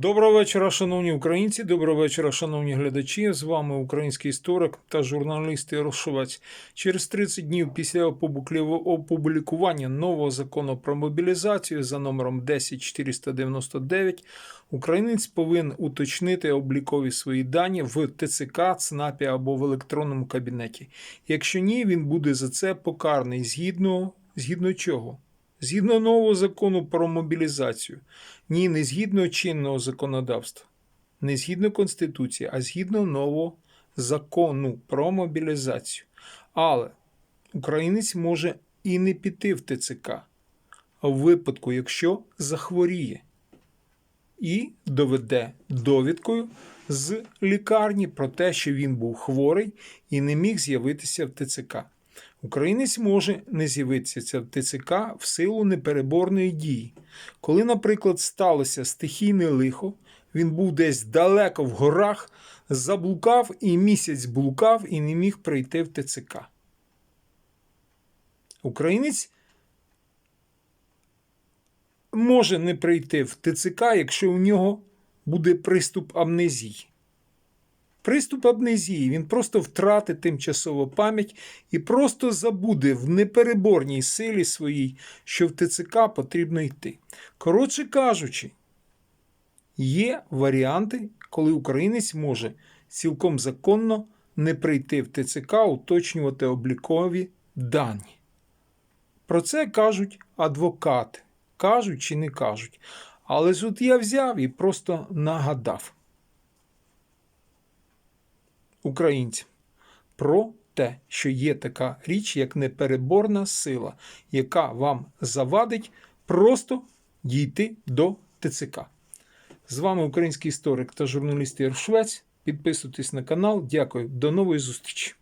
Доброго вечора, шановні українці. Доброго вечора, шановні глядачі. З вами український історик та журналіст Ярошовець. Через 30 днів після опубліку- опублікування нового закону про мобілізацію за номером 10499 українець повинен уточнити облікові свої дані в ТЦК, ЦНАПі або в електронному кабінеті. Якщо ні, він буде за це покараний згідно, згідно чого? Згідно нового закону про мобілізацію. Ні, не згідно чинного законодавства, не згідно Конституції, а згідно нового закону про мобілізацію. Але українець може і не піти в ТЦК, в випадку, якщо захворіє і доведе довідкою з лікарні про те, що він був хворий і не міг з'явитися в ТЦК. Українець може не з'явитися в ТЦК в силу непереборної дії. Коли, наприклад, сталося стихійне лихо, він був десь далеко в горах, заблукав і місяць блукав і не міг прийти в ТЦК. Українець може не прийти в ТЦК, якщо у нього буде приступ амнезії. Приступ амнезії він просто втратить тимчасово пам'ять і просто забуде в непереборній силі своїй, що в ТЦК потрібно йти. Коротше кажучи, є варіанти, коли українець може цілком законно не прийти в ТЦК, уточнювати облікові дані. Про це кажуть адвокати. Кажуть чи не кажуть. Але ж от я взяв і просто нагадав українцям про те, що є така річ, як непереборна сила, яка вам завадить просто дійти до ТЦК. З вами український історик та журналіст Ігор Швець. Підписуйтесь на канал. Дякую. До нової зустрічі.